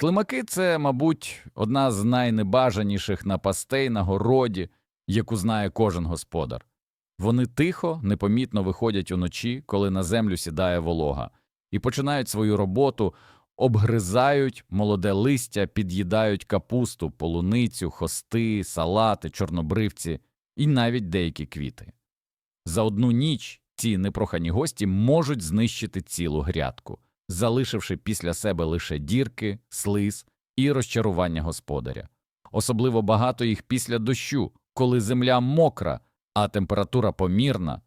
Слимаки це, мабуть, одна з найнебажаніших напастей на городі, яку знає кожен господар. Вони тихо, непомітно виходять уночі, коли на землю сідає волога, і починають свою роботу, обгризають молоде листя, під'їдають капусту, полуницю, хости, салати, чорнобривці і навіть деякі квіти. За одну ніч ці непрохані гості можуть знищити цілу грядку, залишивши після себе лише дірки, слиз і розчарування господаря. Особливо багато їх після дощу, коли земля мокра, а температура помірна.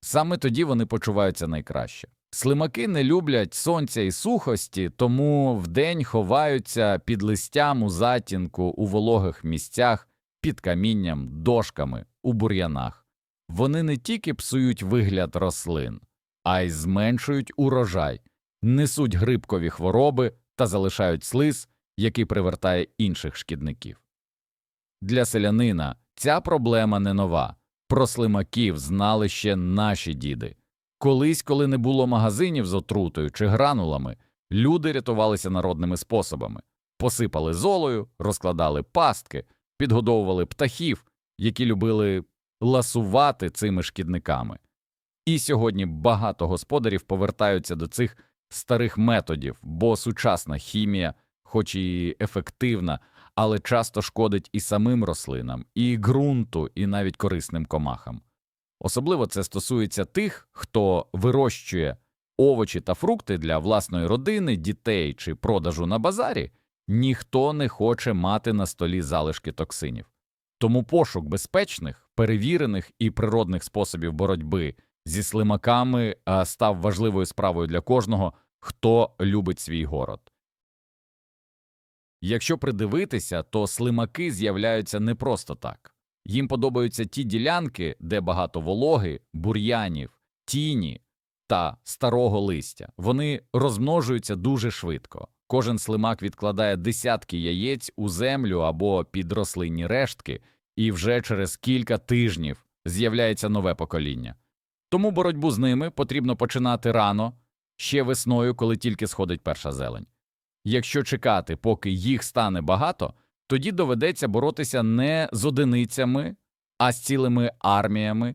Саме тоді вони почуваються найкраще. Слимаки не люблять сонця і сухості, тому вдень ховаються під листям у затінку, у вологих місцях, під камінням, дошками, у бур'янах. Вони не тільки псують вигляд рослин, а й зменшують урожай, несуть грибкові хвороби та залишають слиз, який привертає інших шкідників. Для селянина ця проблема не нова. Про слимаків знали ще наші діди. Колись, коли не було магазинів з отрутою чи гранулами, люди рятувалися народними способами посипали золою, розкладали пастки, підгодовували птахів, які любили ласувати цими шкідниками. І сьогодні багато господарів повертаються до цих старих методів, бо сучасна хімія, хоч і ефективна, але часто шкодить і самим рослинам, і ґрунту, і навіть корисним комахам. Особливо це стосується тих, хто вирощує овочі та фрукти для власної родини, дітей чи продажу на базарі, ніхто не хоче мати на столі залишки токсинів. Тому пошук безпечних, перевірених і природних способів боротьби зі слимаками став важливою справою для кожного, хто любить свій город. Якщо придивитися, то слимаки з'являються не просто так. Їм подобаються ті ділянки, де багато вологи, бур'янів, тіні та старого листя. Вони розмножуються дуже швидко. Кожен слимак відкладає десятки яєць у землю або під рослинні рештки, і вже через кілька тижнів з'являється нове покоління. Тому боротьбу з ними потрібно починати рано, ще весною, коли тільки сходить перша зелень. Якщо чекати, поки їх стане багато, тоді доведеться боротися не з одиницями, а з цілими арміями,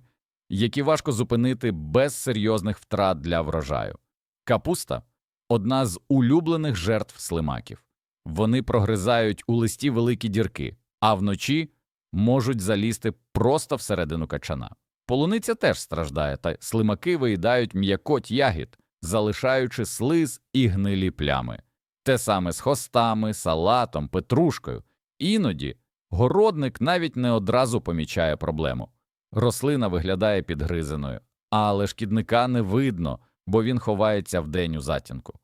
які важко зупинити без серйозних втрат для врожаю. Капуста одна з улюблених жертв слимаків. Вони прогризають у листі великі дірки, а вночі можуть залізти просто всередину качана. Полуниця теж страждає, та слимаки виїдають м'якоть ягід, залишаючи слиз і гнилі плями. Те саме з хостами, салатом, петрушкою. Іноді городник навіть не одразу помічає проблему. Рослина виглядає підгризеною, але шкідника не видно, бо він ховається вдень у затінку.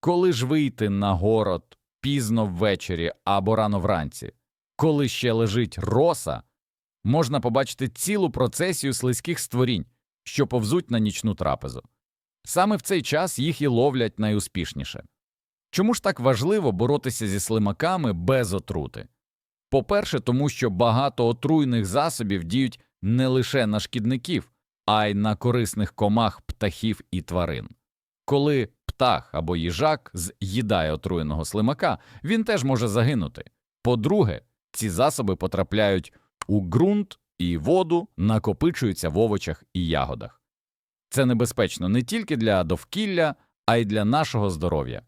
Коли ж вийти на город пізно ввечері або рано вранці, коли ще лежить роса, можна побачити цілу процесію слизьких створінь, що повзуть на нічну трапезу. Саме в цей час їх і ловлять найуспішніше. Чому ж так важливо боротися зі слимаками без отрути? По-перше, тому що багато отруйних засобів діють не лише на шкідників, а й на корисних комах птахів і тварин. Коли птах або їжак з'їдає отруєного слимака, він теж може загинути. По-друге, ці засоби потрапляють у ґрунт і воду, накопичуються в овочах і ягодах. Це небезпечно не тільки для довкілля, а й для нашого здоров'я.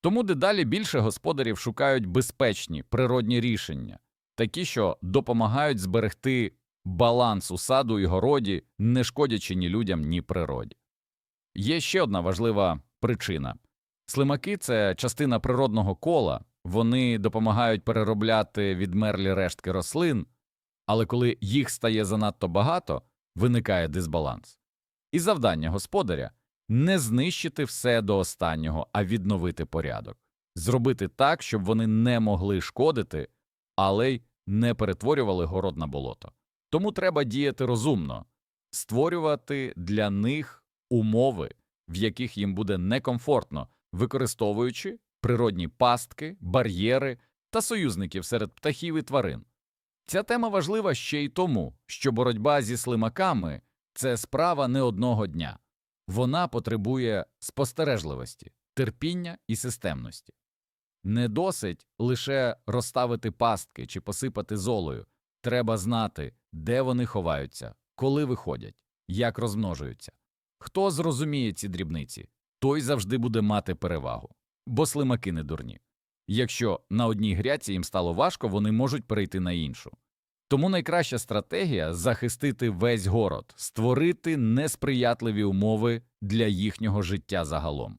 Тому дедалі більше господарів шукають безпечні природні рішення, такі, що допомагають зберегти баланс у саду і городі, не шкодячи ні людям, ні природі. Є ще одна важлива причина слимаки це частина природного кола, вони допомагають переробляти відмерлі рештки рослин, але коли їх стає занадто багато, виникає дисбаланс. І завдання господаря не знищити все до останнього, а відновити порядок, зробити так, щоб вони не могли шкодити, але й не перетворювали город на болото. Тому треба діяти розумно, створювати для них умови, в яких їм буде некомфортно, використовуючи природні пастки, бар'єри та союзників серед птахів і тварин. Ця тема важлива ще й тому, що боротьба зі слимаками це справа не одного дня. Вона потребує спостережливості, терпіння і системності. Не досить лише розставити пастки чи посипати золою. Треба знати, де вони ховаються, коли виходять, як розмножуються. Хто зрозуміє ці дрібниці, той завжди буде мати перевагу, бо слимаки не дурні. Якщо на одній гряці їм стало важко, вони можуть перейти на іншу. Тому найкраща стратегія захистити весь город, створити несприятливі умови для їхнього життя загалом.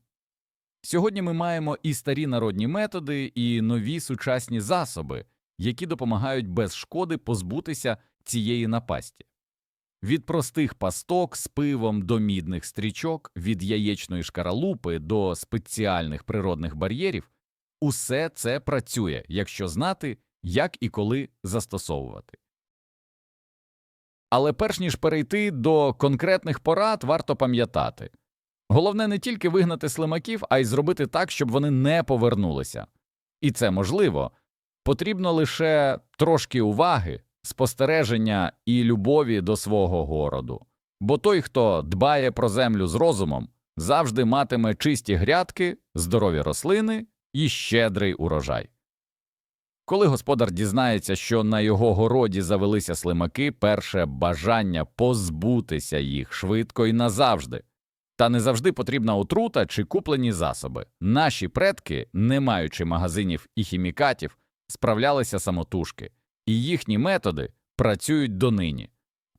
Сьогодні ми маємо і старі народні методи, і нові сучасні засоби, які допомагають без шкоди позбутися цієї напасті. Від простих пасток з пивом до мідних стрічок, від яєчної шкаралупи до спеціальних природних бар'єрів усе це працює, якщо знати, як і коли застосовувати. Але перш ніж перейти до конкретних порад, варто пам'ятати головне не тільки вигнати слимаків, а й зробити так, щоб вони не повернулися. І це можливо. Потрібно лише трошки уваги, спостереження і любові до свого городу. Бо той, хто дбає про землю з розумом, завжди матиме чисті грядки, здорові рослини і щедрий урожай. Коли господар дізнається, що на його городі завелися слимаки, перше бажання позбутися їх швидко і назавжди. Та не завжди потрібна отрута чи куплені засоби. Наші предки, не маючи магазинів і хімікатів, справлялися самотужки, і їхні методи працюють донині.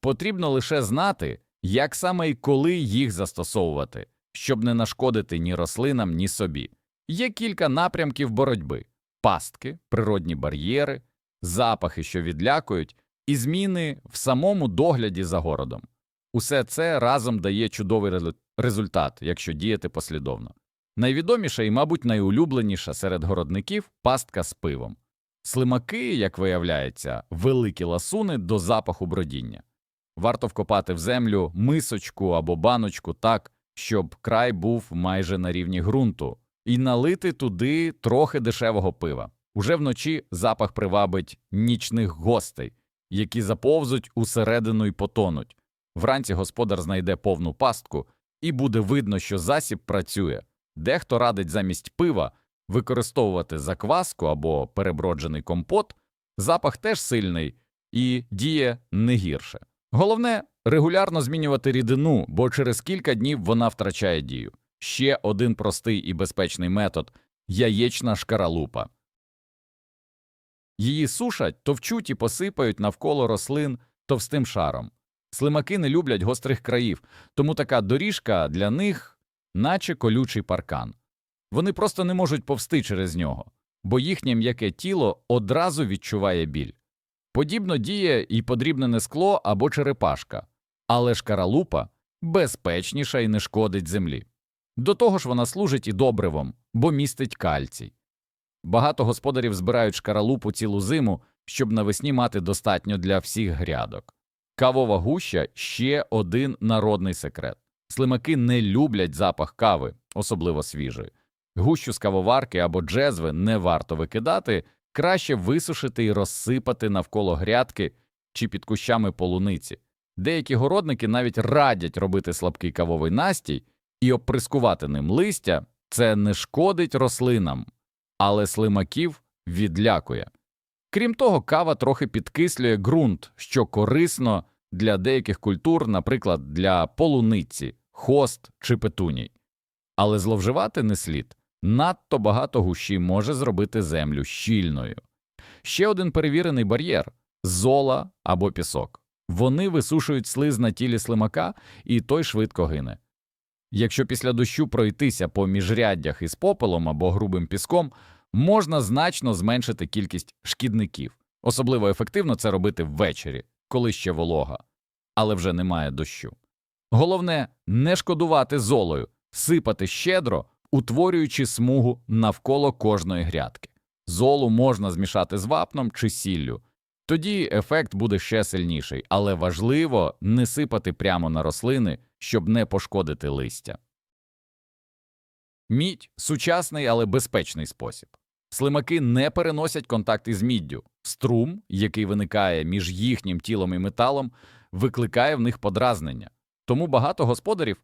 Потрібно лише знати, як саме і коли їх застосовувати, щоб не нашкодити ні рослинам, ні собі. Є кілька напрямків боротьби пастки, природні бар'єри, запахи, що відлякують, і зміни в самому догляді за городом. Усе це разом дає чудовий результат, якщо діяти послідовно. Найвідоміша і, мабуть, найулюбленіша серед городників пастка з пивом. Слимаки, як виявляється, великі ласуни до запаху бродіння. Варто вкопати в землю мисочку або баночку так, щоб край був майже на рівні ґрунту, і налити туди трохи дешевого пива. Уже вночі запах привабить нічних гостей, які заповзуть усередину й потонуть. Вранці господар знайде повну пастку, і буде видно, що засіб працює. Дехто радить замість пива використовувати закваску або переброджений компот. Запах теж сильний і діє не гірше. Головне регулярно змінювати рідину, бо через кілька днів вона втрачає дію. Ще один простий і безпечний метод яєчна шкаралупа. Її сушать, товчуть і посипають навколо рослин товстим шаром. Слимаки не люблять гострих країв, тому така доріжка для них, наче колючий паркан. Вони просто не можуть повсти через нього, бо їхнє м'яке тіло одразу відчуває біль. Подібно діє і подрібнене скло або черепашка, але шкаралупа безпечніша і не шкодить землі. До того ж вона служить і добривом, бо містить кальцій. Багато господарів збирають шкаралупу цілу зиму, щоб навесні мати достатньо для всіх грядок. Кавова гуща ще один народний секрет. Слимаки не люблять запах кави, особливо свіжої. Гущу з кавоварки або джезви не варто викидати, краще висушити і розсипати навколо грядки чи під кущами полуниці. Деякі городники навіть радять робити слабкий кавовий настій і обприскувати ним листя, це не шкодить рослинам, але слимаків відлякує. Крім того, кава трохи підкислює ґрунт, що корисно для деяких культур, наприклад, для полуниці, хост чи петуній. Але зловживати не слід. Надто багато гущі може зробити землю щільною. Ще один перевірений бар'єр зола або пісок. Вони висушують слиз на тілі слимака, і той швидко гине. Якщо після дощу пройтися по міжряддях із попелом або грубим піском, можна значно зменшити кількість шкідників. Особливо ефективно це робити ввечері, коли ще волога, але вже немає дощу. Головне не шкодувати золою, сипати щедро, утворюючи смугу навколо кожної грядки. Золу можна змішати з вапном чи сіллю. Тоді ефект буде ще сильніший, але важливо не сипати прямо на рослини, щоб не пошкодити листя. Мідь сучасний, але безпечний спосіб. Слимаки не переносять контакт із міддю. Струм, який виникає між їхнім тілом і металом, викликає в них подразнення. Тому багато господарів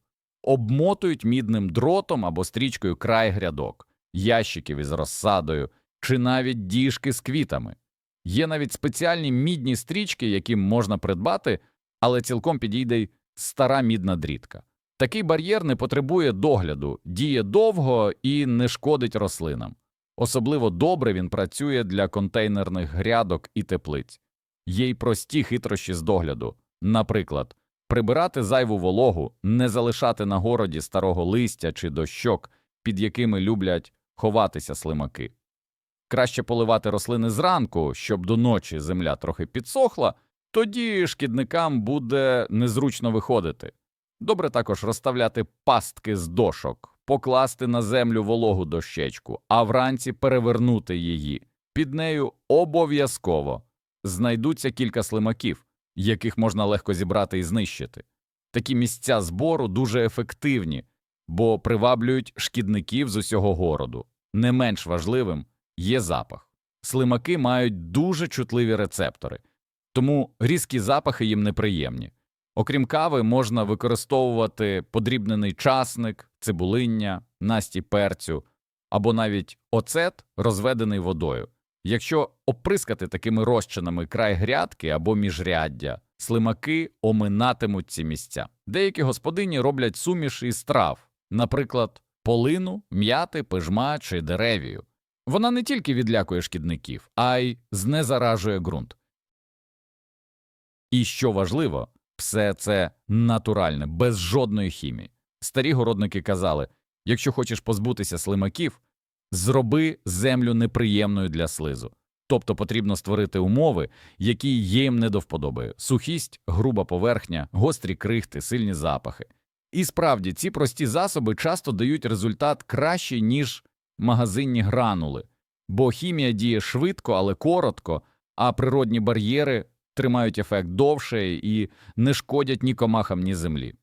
обмотують мідним дротом або стрічкою край грядок, ящиків із розсадою чи навіть діжки з квітами. Є навіть спеціальні мідні стрічки, які можна придбати, але цілком підійде й стара мідна дрітка. Такий бар'єр не потребує догляду, діє довго і не шкодить рослинам. Особливо добре він працює для контейнерних грядок і теплиць. Є й прості хитрощі з догляду. Наприклад, прибирати зайву вологу, не залишати на городі старого листя чи дощок, під якими люблять ховатися слимаки. Краще поливати рослини зранку, щоб до ночі земля трохи підсохла, тоді шкідникам буде незручно виходити. Добре також розставляти пастки з дошок, покласти на землю вологу дощечку, а вранці перевернути її. Під нею обов'язково знайдуться кілька слимаків, яких можна легко зібрати і знищити. Такі місця збору дуже ефективні, бо приваблюють шкідників з усього городу. Не менш важливим є запах. Слимаки мають дуже чутливі рецептори, тому різкі запахи їм неприємні. Окрім кави, можна використовувати подрібнений часник, цибулиння, насті перцю або навіть оцет, розведений водою. Якщо оприскати такими розчинами край грядки або міжряддя, слимаки оминатимуть ці місця. Деякі господині роблять суміш із трав, наприклад, полину, м'яти, пижма чи деревію. Вона не тільки відлякує шкідників, а й знезаражує ґрунт. І що важливо, все це натуральне, без жодної хімії. Старі городники казали, якщо хочеш позбутися слимаків, зроби землю неприємною для слизу. Тобто потрібно створити умови, які їм не до вподоби – сухість, груба поверхня, гострі крихти, сильні запахи. І справді, ці прості засоби часто дають результат кращий, ніж магазинні гранули, бо хімія діє швидко, але коротко, а природні бар'єри тримають ефект довше і не шкодять ні комахам, ні землі.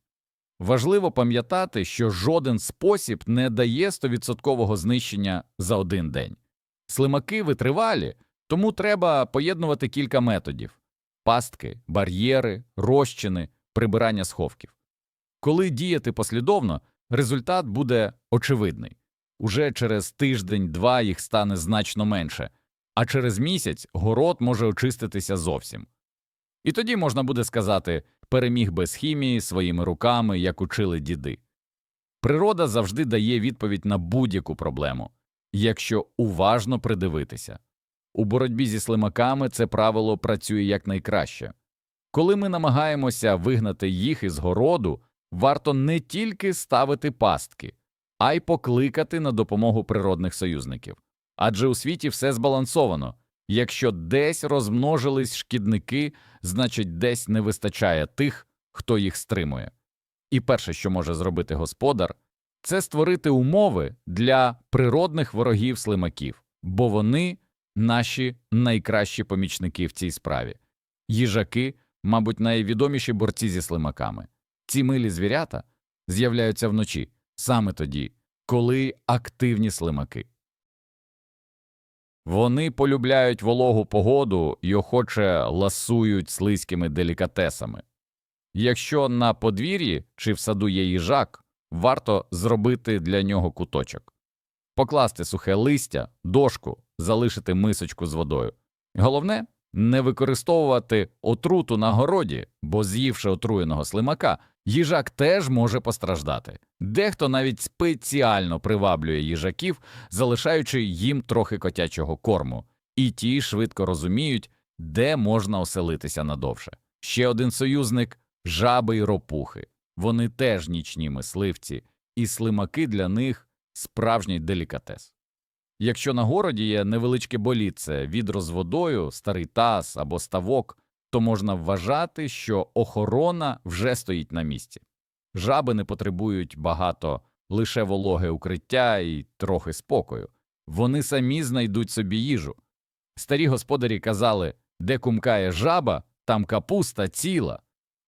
Важливо пам'ятати, що жоден спосіб не дає 100% знищення за один день. Слимаки витривалі, тому треба поєднувати кілька методів – пастки, бар'єри, розчини, прибирання сховків. Коли діяти послідовно, результат буде очевидний. Уже через тиждень-два їх стане значно менше, а через місяць город може очиститися зовсім. І тоді можна буде сказати переміг без хімії своїми руками, як учили діди. Природа завжди дає відповідь на будь-яку проблему, якщо уважно придивитися. У боротьбі зі слимаками це правило працює якнайкраще. Коли ми намагаємося вигнати їх із городу, варто не тільки ставити пастки, а й покликати на допомогу природних союзників. Адже у світі все збалансовано. Якщо десь розмножились шкідники, значить десь не вистачає тих, хто їх стримує. І перше, що може зробити господар, це створити умови для природних ворогів слимаків, бо вони наші найкращі помічники в цій справі. Їжаки, мабуть, найвідоміші борці зі слимаками. Ці милі звірята з'являються вночі саме тоді, коли активні слимаки. Вони полюбляють вологу погоду і охоче ласують слизькими делікатесами. Якщо на подвір'ї чи в саду є їжак, варто зробити для нього куточок, покласти сухе листя, дошку, залишити мисочку з водою. Головне не використовувати отруту на городі, бо з'ївши отруєного слимака, їжак теж може постраждати. Дехто навіть спеціально приваблює їжаків, залишаючи їм трохи котячого корму, і ті швидко розуміють, де можна оселитися надовше. Ще один союзник жаби й ропухи. Вони теж нічні мисливці, і слимаки для них справжній делікатес. Якщо на городі є невеличке болітце, відро з водою, старий таз або ставок, то можна вважати, що охорона вже стоїть на місці. Жаби не потребують багато лише вологе укриття і трохи спокою. Вони самі знайдуть собі їжу. Старі господарі казали, де кумкає жаба, там капуста ціла.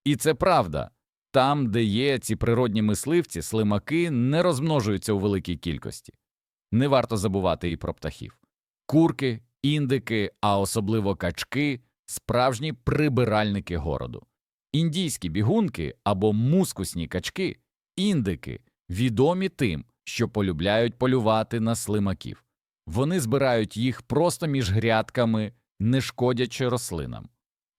І це правда. Там, де є ці природні мисливці, слимаки не розмножуються у великій кількості. Не варто забувати і про птахів. Курки, індики, а особливо качки справжні прибиральники городу. Індійські бігунки або мускусні качки Індики відомі тим, що полюбляють полювати на слимаків. Вони збирають їх просто між грядками, не шкодячи рослинам.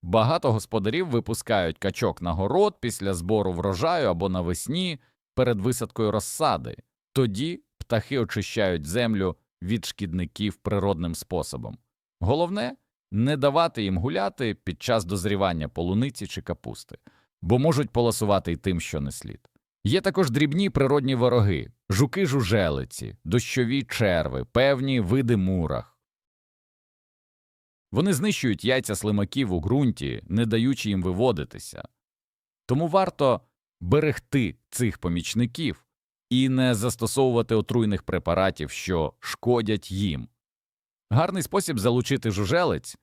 Багато господарів випускають качок на город після збору врожаю або навесні перед висадкою розсади. Тоді птахи очищають землю від шкідників природним способом. Головне не давати їм гуляти під час дозрівання полуниці чи капусти, бо можуть полосувати й тим, що не слід. Є також дрібні природні вороги жуки жужелиці, дощові черви, певні види мурах. Вони знищують яйця слимаків у ґрунті, не даючи їм виводитися. Тому варто берегти цих помічників і не застосовувати отруйних препаратів, що шкодять їм. Гарний спосіб залучити жужелиць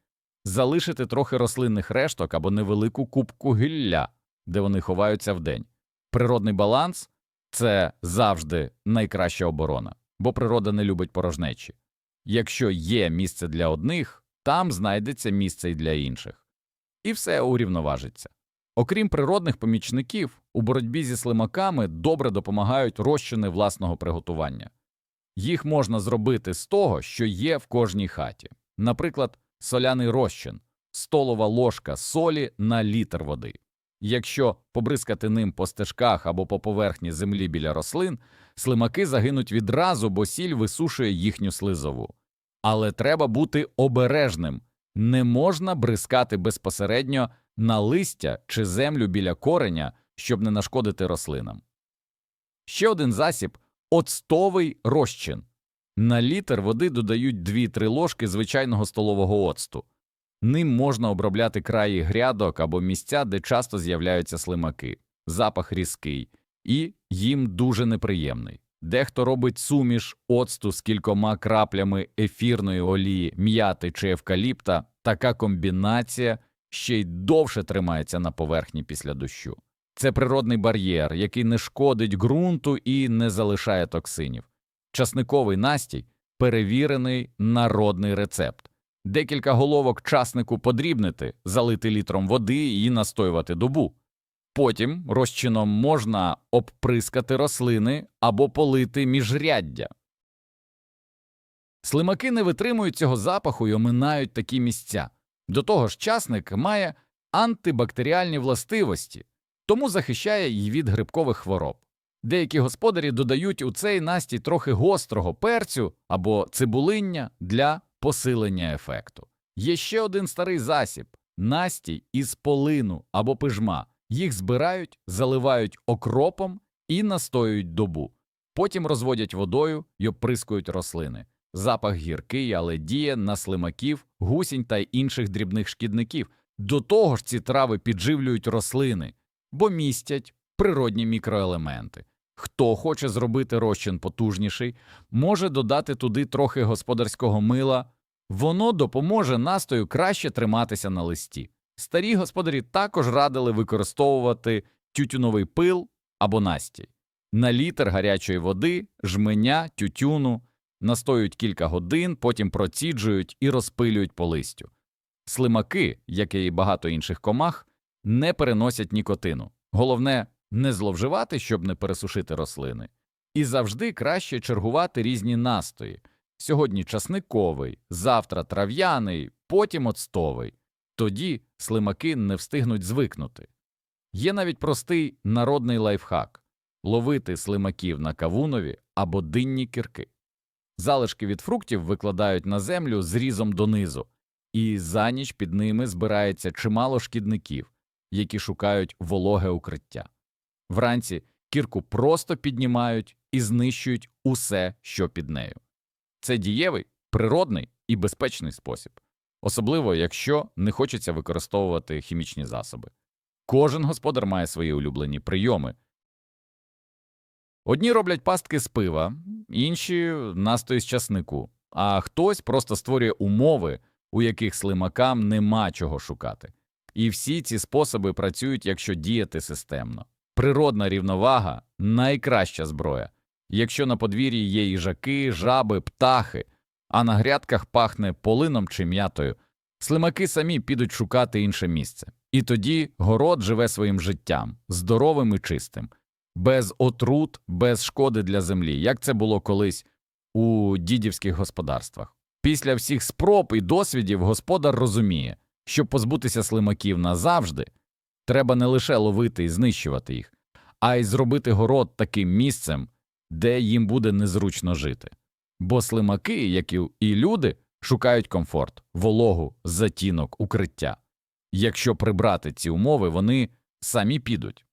залишити трохи рослинних решток або невелику кубку гілля, де вони ховаються вдень. Природний баланс це завжди найкраща оборона, бо природа не любить порожнечі. Якщо є місце для одних, там знайдеться місце й для інших. І все урівноважиться. Окрім природних помічників, у боротьбі зі слимаками добре допомагають розчини власного приготування. Їх можна зробити з того, що є в кожній хаті. Наприклад, соляний розчин, столова ложка солі на літр води. Якщо побризкати ним по стежках або по поверхні землі біля рослин, слимаки загинуть відразу, бо сіль висушує їхню слизову. Але треба бути обережним не можна бризкати безпосередньо на листя чи землю біля кореня, щоб не нашкодити рослинам. Ще один засіб оцтовий розчин. На літр води додають 2-3 ложки звичайного столового оцту. Ним можна обробляти краї грядок або місця, де часто з'являються слимаки, запах різкий, і їм дуже неприємний. Дехто робить суміш оцту з кількома краплями ефірної олії, м'яти чи евкаліпта, така комбінація ще й довше тримається на поверхні після дощу. Це природний бар'єр, який не шкодить ґрунту і не залишає токсинів. Часниковий настій перевірений народний рецепт. Декілька головок часнику подрібнити, залити літром води і настоювати добу. Потім розчином можна обприскати рослини або полити міжряддя. Слимаки не витримують цього запаху і оминають такі місця. До того ж, часник має антибактеріальні властивості, тому захищає її від грибкових хвороб. Деякі господарі додають у цей настій трохи гострого перцю або цибулиння для посилення ефекту. Є ще один старий засіб настій із полину або пижма. Їх збирають, заливають окропом і настоюють добу. Потім розводять водою й оприскують рослини. Запах гіркий, але діє на слимаків, гусінь та інших дрібних шкідників. До того ж, ці трави підживлюють рослини, бо містять природні мікроелементи. Хто хоче зробити розчин потужніший, може додати туди трохи господарського мила, воно допоможе настою краще триматися на листі. Старі господарі також радили використовувати тютюновий пил або настій. На літр гарячої води, жменя, тютюну настоюють кілька годин, потім проціджують і розпилюють по листю. Слимаки, як і багато інших комах, не переносять нікотину. Головне не зловживати, щоб не пересушити рослини. І завжди краще чергувати різні настої. Сьогодні часниковий, завтра трав'яний, потім оцтовий. Тоді слимаки не встигнуть звикнути. Є навіть простий народний лайфхак ловити слимаків на кавунові або динні кірки. Залишки від фруктів викладають на землю зрізом донизу, і за ніч під ними збирається чимало шкідників, які шукають вологе укриття. Вранці кірку просто піднімають і знищують усе, що під нею. Це дієвий, природний і безпечний спосіб, особливо якщо не хочеться використовувати хімічні засоби. Кожен господар має свої улюблені прийоми. Одні роблять пастки з пива, інші настої з часнику, а хтось просто створює умови, у яких слимакам нема чого шукати. І всі ці способи працюють, якщо діяти системно. Природна рівновага найкраща зброя. Якщо на подвір'ї є їжаки, жаби, птахи, а на грядках пахне полином чи м'ятою, слимаки самі підуть шукати інше місце. І тоді город живе своїм життям, здоровим і чистим. Без отрут, без шкоди для землі, як це було колись у дідівських господарствах. Після всіх спроб і досвідів господар розуміє, щоб позбутися слимаків назавжди, треба не лише ловити і знищувати їх, а й зробити город таким місцем, де їм буде незручно жити. Бо слимаки, як і люди, шукають комфорт, вологу, затінок, укриття. Якщо прибрати ці умови, вони самі підуть.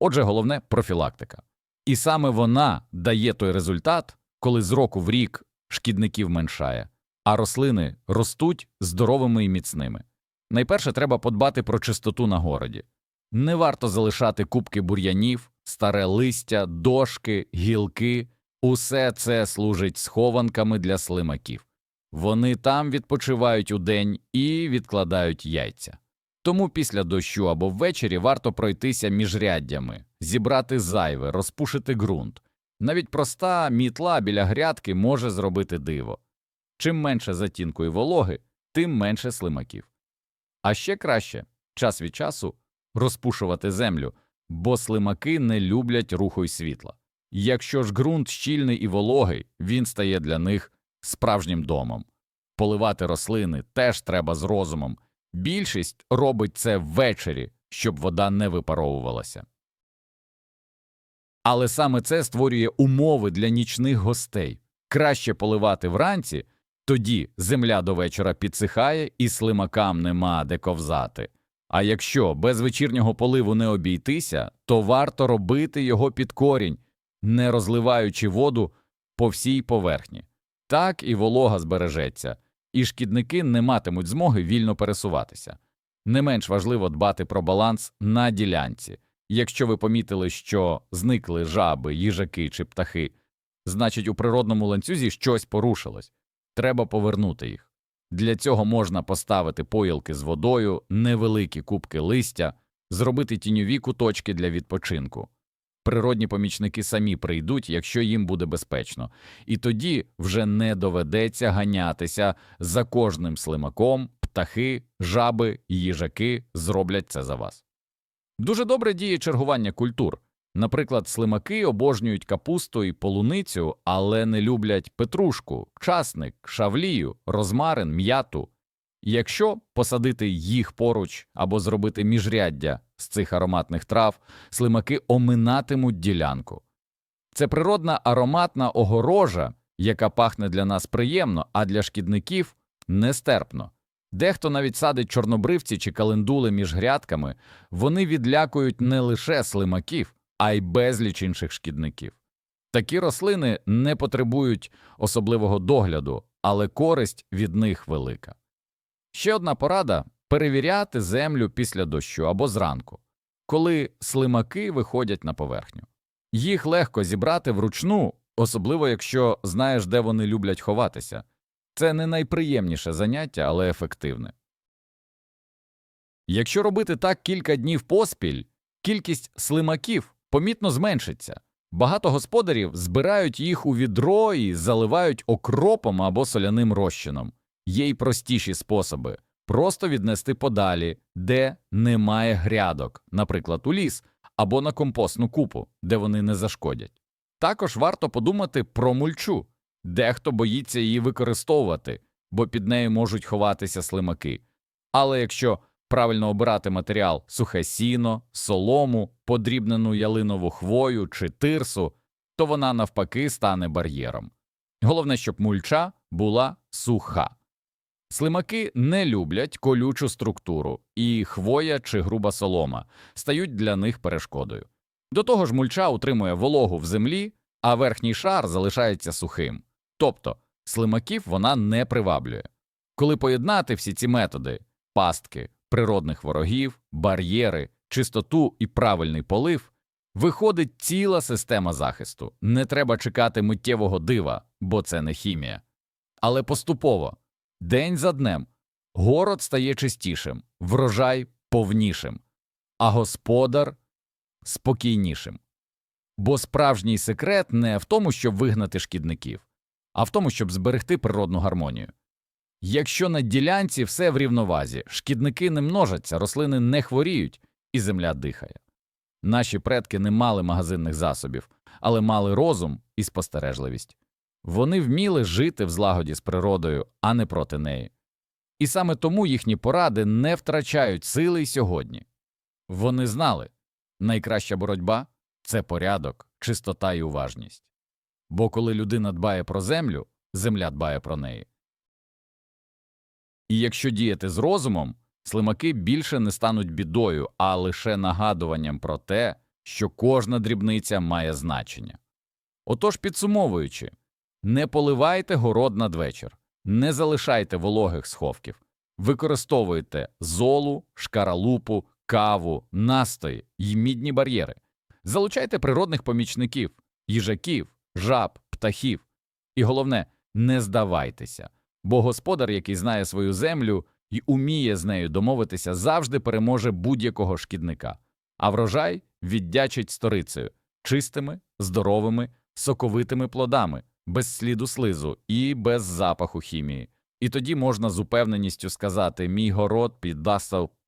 Отже, головне профілактика. І саме вона дає той результат, коли з року в рік шкідників меншає, а рослини ростуть здоровими і міцними. Найперше треба подбати про чистоту на городі. Не варто залишати кубки бур'янів, старе листя, дошки, гілки. Усе це служить схованками для слимаків. Вони там відпочивають удень і відкладають яйця. Тому після дощу або ввечері варто пройтися міжряддями, зібрати зайве, розпушити ґрунт. Навіть проста мітла біля грядки може зробити диво. Чим менше затінку і вологи, тим менше слимаків. А ще краще час від часу розпушувати землю, бо слимаки не люблять руху й світла. Якщо ж ґрунт щільний і вологий, він стає для них справжнім домом. Поливати рослини теж треба з розумом. Більшість робить це ввечері, щоб вода не випаровувалася. Але саме це створює умови для нічних гостей. Краще поливати вранці, тоді земля до вечора підсихає і слимакам нема де ковзати. А якщо без вечірнього поливу не обійтися, то варто робити його під корінь, не розливаючи воду по всій поверхні. Так і волога збережеться, і шкідники не матимуть змоги вільно пересуватися. Не менш важливо дбати про баланс на ділянці. Якщо ви помітили, що зникли жаби, їжаки чи птахи, значить у природному ланцюзі щось порушилось. Треба повернути їх. Для цього можна поставити поїлки з водою, невеликі кубки листя, зробити тіньові куточки для відпочинку. Природні помічники самі прийдуть, якщо їм буде безпечно, і тоді вже не доведеться ганятися за кожним слимаком, птахи, жаби, їжаки зроблять це за вас. Дуже добре діє чергування культур. Наприклад, слимаки обожнюють капусту і полуницю, але не люблять петрушку, часник, шавлію, розмарин, м'яту. Якщо посадити їх поруч або зробити міжряддя з цих ароматних трав, слимаки оминатимуть ділянку. Це природна ароматна огорожа, яка пахне для нас приємно, а для шкідників нестерпно. Дехто навіть садить чорнобривці чи календули між грядками, вони відлякують не лише слимаків, а й безліч інших шкідників. Такі рослини не потребують особливого догляду, але користь від них велика. Ще одна порада перевіряти землю після дощу або зранку, коли слимаки виходять на поверхню. Їх легко зібрати вручну, особливо якщо знаєш, де вони люблять ховатися. Це не найприємніше заняття, але ефективне. Якщо робити так кілька днів поспіль, кількість слимаків помітно зменшиться. Багато господарів збирають їх у відро і заливають окропом або соляним розчином. Є й простіші способи просто віднести подалі, де немає грядок, наприклад, у ліс або на компостну купу, де вони не зашкодять. Також варто подумати про мульчу. Дехто боїться її використовувати, бо під нею можуть ховатися слимаки. Але якщо правильно обирати матеріал сухе сіно, солому, подрібнену ялинову хвою чи тирсу, то вона навпаки стане бар'єром. Головне, щоб мульча була суха. Слимаки не люблять колючу структуру, і хвоя чи груба солома стають для них перешкодою. До того ж, мульча утримує вологу в землі, а верхній шар залишається сухим. Тобто слимаків вона не приваблює. Коли поєднати всі ці методи пастки, природних ворогів, бар'єри, чистоту і правильний полив, виходить ціла система захисту. Не треба чекати миттєвого дива, бо це не хімія. Але поступово, день за днем, город стає чистішим, врожай повнішим, а господар спокійнішим. Бо справжній секрет не в тому, щоб вигнати шкідників, а в тому, щоб зберегти природну гармонію. Якщо на ділянці все в рівновазі, шкідники не множаться, рослини не хворіють, і земля дихає. Наші предки не мали магазинних засобів, але мали розум і спостережливість. Вони вміли жити в злагоді з природою, а не проти неї. І саме тому їхні поради не втрачають сили й сьогодні. Вони знали найкраща боротьба це порядок, чистота і уважність. Бо коли людина дбає про землю, земля дбає про неї. І якщо діяти з розумом, слимаки більше не стануть бідою, а лише нагадуванням про те, що кожна дрібниця має значення. Отож, підсумовуючи, не поливайте город надвечір, не залишайте вологих сховків, використовуйте золу, шкаралупу, каву, настої й мідні бар'єри. Залучайте природних помічників, їжаків, жаб, птахів. І головне, не здавайтеся, бо господар, який знає свою землю і уміє з нею домовитися, завжди переможе будь-якого шкідника, а врожай віддячить сторицею чистими, здоровими, соковитими плодами, без сліду слизу і без запаху хімії. І тоді можна з упевненістю сказати: мій город піддастав